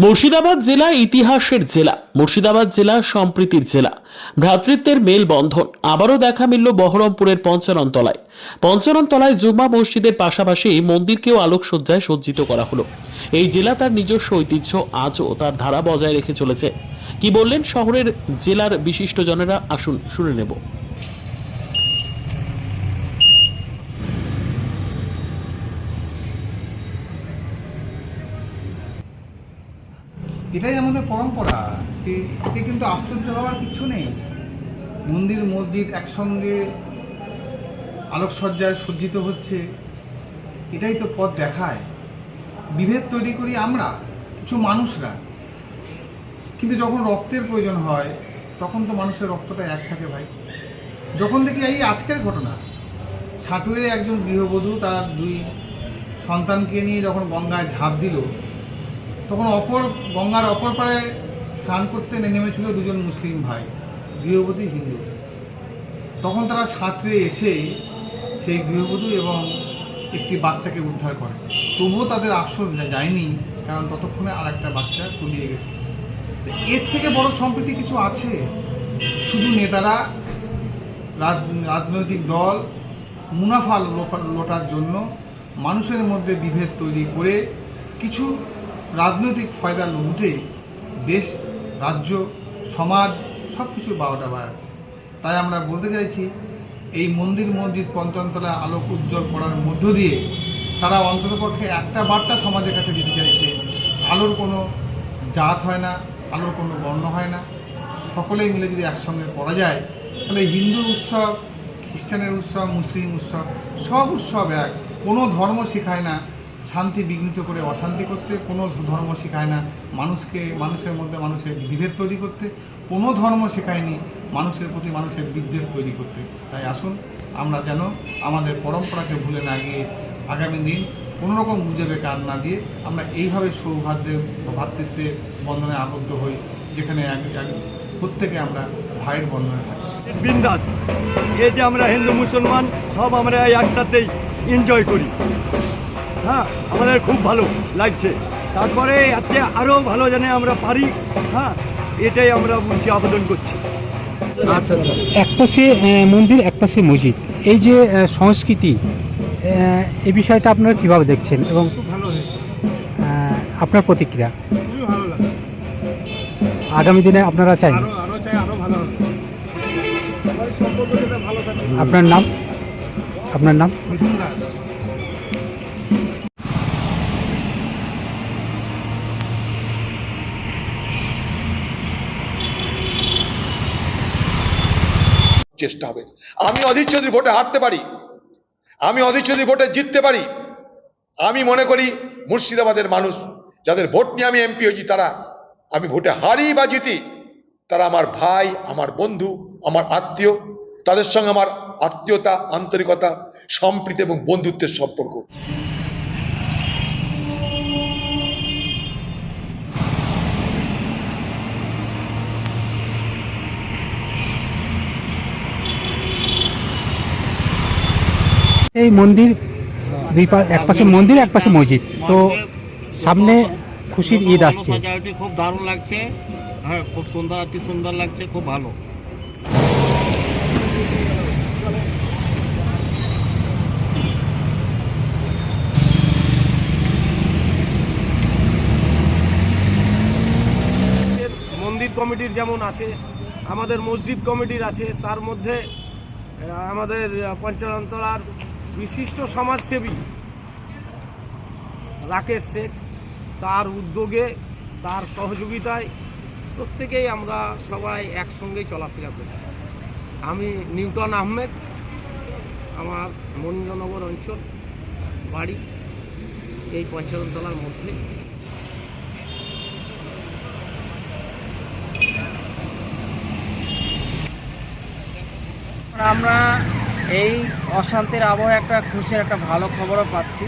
মুর্শিদাবাদ জেলা ইতিহাসের জেলা, মুর্শিদাবাদ জেলা সম্প্রীতির জেলা। ভ্রাতৃত্বের মেলবন্ধন, আবারও দেখা মিলল বহরমপুরের পঞ্চাননতলায়। পঞ্চাননতলায় জুম্মা মসজিদের পাশাপাশি মন্দিরকেও আলোকসজ্জায় সজ্জিত করা হলো। এই জেলা তার নিজস্ব ঐতিহ্য, আজও তার ধারা বজায় রেখে চলেছে। কি বললেন শহরের জেলার বিশিষ্টজনেরা? আসুন শুনে নেব। এটাই আমাদের পরম্পরা এতে কিন্তু আশ্চর্য হওয়ার কিছু নেই। মন্দির, মসজিদ একসঙ্গে আলোকসজ্জায় সজ্জিত হচ্ছে, এটাই তো পথ দেখায়। বিভেদ তৈরি করি আমরা, কিছু মানুষরা। কিন্তু যখন রক্তের প্রয়োজন হয়, তখন তো মানুষের রক্তটা এক থাকে ভাই। যখন দেখি এই আজকের ঘটনা, সাটুয়ে একজন গৃহবধূ তার দুই সন্তানকে নিয়ে যখন গঙ্গায় ঝাঁপ দিল তখন অপর, গঙ্গার অপর পারে স্নান করতে নেমেছিল দুজন মুসলিম ভাই, গৃহবধূ হিন্দু। তখন তারা সাঁতরে এসে সেই গৃহবধূ এবং একটি বাচ্চাকে উদ্ধার করে। তবুও তাদের আফসোস যায়নি, কারণ ততক্ষণে আর একটা বাচ্চা তলিয়ে গেছে। এর থেকে বড় সম্প্রীতি কিছু আছে? শুধু নেতারা, রাজ- রাজনৈতিক দল, মুনাফা লোটার জন্য মানুষের মধ্যে বিভেদ তৈরি করে কিছু রাজনৈতিক ফয়দা লুটে দেশ, রাজ্য, সমাজ সব কিছু বারোটা বাজাচ্ছে। তাই আমরা বলতে চাইছি, এই মন্দির মসজিদ পঞ্চমতলা আলোক উজ্জ্বল করার মধ্য দিয়ে তারা অন্ততপক্ষে একটা বার্তা সমাজের কাছে দিতে চাইছে, আলোর কোনো জাত হয় না, আলোর কোনো বর্ণ হয় না। সকলেই মিলে যদি একসঙ্গে করা যায়, তাহলে হিন্দু উৎসব, খ্রিস্টানের উৎসব, মুসলিম উৎসব, সব উৎসব এক। কোনো ধর্ম শেখায় না শান্তি বিঘ্নিত করে অশান্তি করতে, কোনো ধর্ম শেখায় না। মানুষকে, মানুষের মধ্যে মানুষের বিভেদ তৈরি করতে, কোনো ধর্ম শেখায়নি, মানুষের প্রতি মানুষের বিদ্বেষ তৈরি করতে। তাই আসুন, আমরা যেন আমাদের পরম্পরাকে ভুলে না গিয়ে আগামী দিন কোনো রকম গুজবে কান না দিয়ে আমরা এইভাবে সৌহার্দ্যের বা ভ্রাতৃত্বের বন্ধনে আবদ্ধ হই, যেখানে এক- এক- প্রত্যেকে আমরা ভাইয়ের বন্ধনে থাকি। বিন্দাস। এই যে আমরা হিন্দু, মুসলমান, সব আমরা একসাথেই এনজয় করি। হ্যাঁ আমাদের খুব ভালো লাগছে। তারপরে এতে আরও ভালো জানে আমরা পারি হ্যাঁ এটাই আমরা বলছি আবেদন করছি। আচ্ছা আচ্ছা। এক পাশে মন্দির এক পাশে মসজিদ। এই যে সংস্কৃতি এই বিষয়টা আপনারা কীভাবে দেখছেন এবং ভালো হয়েছে। আপনার প্রতিক্রিয়া? খুবই ভালো লাগছে। আগামী দিনে আপনারা চাই? ভালো সবার ভালো আপনার নাম? আপনার নাম? মিথুন দাস। চেষ্টা হবে। আমি অধীর চৌধুরী ভোটে হারতে পারি। আমি অধীর চৌধুরী ভোটে জিততে পারি। আমি মনে করি মুর্শিদাবাদের মানুষ, যাদের ভোট নিয়ে আমি এমপি হয়েছি, তারা আমি ভোটে হারি বা জিতি, তারা আমার ভাই, আমার বন্ধু, আমার আত্মীয়, তাদের সঙ্গে আমার আত্মীয়তা, আন্তরিকতা, সম্প্রীতি এবং বন্ধুত্বের সম্পর্ক। এই মন্দির দুই পা এক পাশে মন্দির এক পাশে মসজিদ। তো সামনে খুশির ঈদ আসছে। সাজাওটি খুব দারুণ লাগছে। হ্যাঁ খুব সুন্দর অতি সুন্দর লাগছে খুব ভালো। মন্দির কমিটির যেমন আছে আমাদের মসজিদ কমিটির আছে তার মধ্যে আমাদের আহ, পঞ্চানন্তলার বিশিষ্ট সমাজসেবী রাকেশ শেখ, তার উদ্যোগে, তার সহযোগিতায় প্রত্যেকেই আমরা সবাই একসঙ্গেই চলাফেরা করি। আমি নিউটন আহমেদ, আমার মনীন্দ্রনগর অঞ্চল বাড়ি, এই পঞ্চাননতলার মধ্যে। আমরা এই অশান্তির আবহে একটা খুশির একটা ভালো খবরও পাচ্ছি।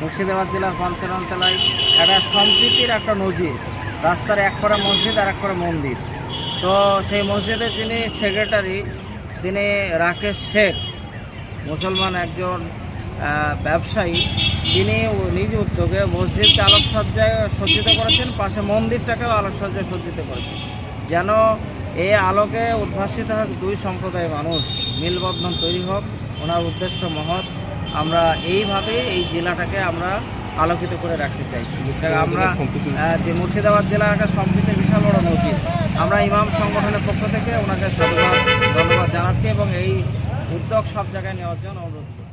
মুর্শিদাবাদ জেলার পঞ্চাননতলায় একটা সম্প্রীতির একটা নজির, রাস্তার এক করে মসজিদ আর এক করে মন্দির। তো সেই মসজিদের যিনি সেক্রেটারি তিনি রাকেশ শেখ, মুসলমান একজন ব্যবসায়ী, তিনি নিজ উদ্যোগে মসজিদকে আলোকসজ্জায় সজ্জিত করেছেন, পাশে মন্দিরটাকেও আলোকসজ্জায় সজ্জিত করেছেন। যেন এই আলোকে উদ্ভাসিত হোক দুই সম্প্রদায়ের মানুষ মিলবন্ধন তৈরি হোক ওনার উদ্দেশ্য মহৎ। আমরা এইভাবে এই জেলাটাকে আমরা আলোকিত করে রাখতে চাইছি। আমরা যে মুর্শিদাবাদ জেলার একটা সম্প্রীতির বিশাল বড় মসজিদ আমরা ইমাম সংগঠনের পক্ষ থেকে ওনাকে সাধুবাদ ধন্যবাদ জানাচ্ছি এবং এই উদ্যোগ সব জায়গায় নেওয়ার জন্য অনুরোধ করছি।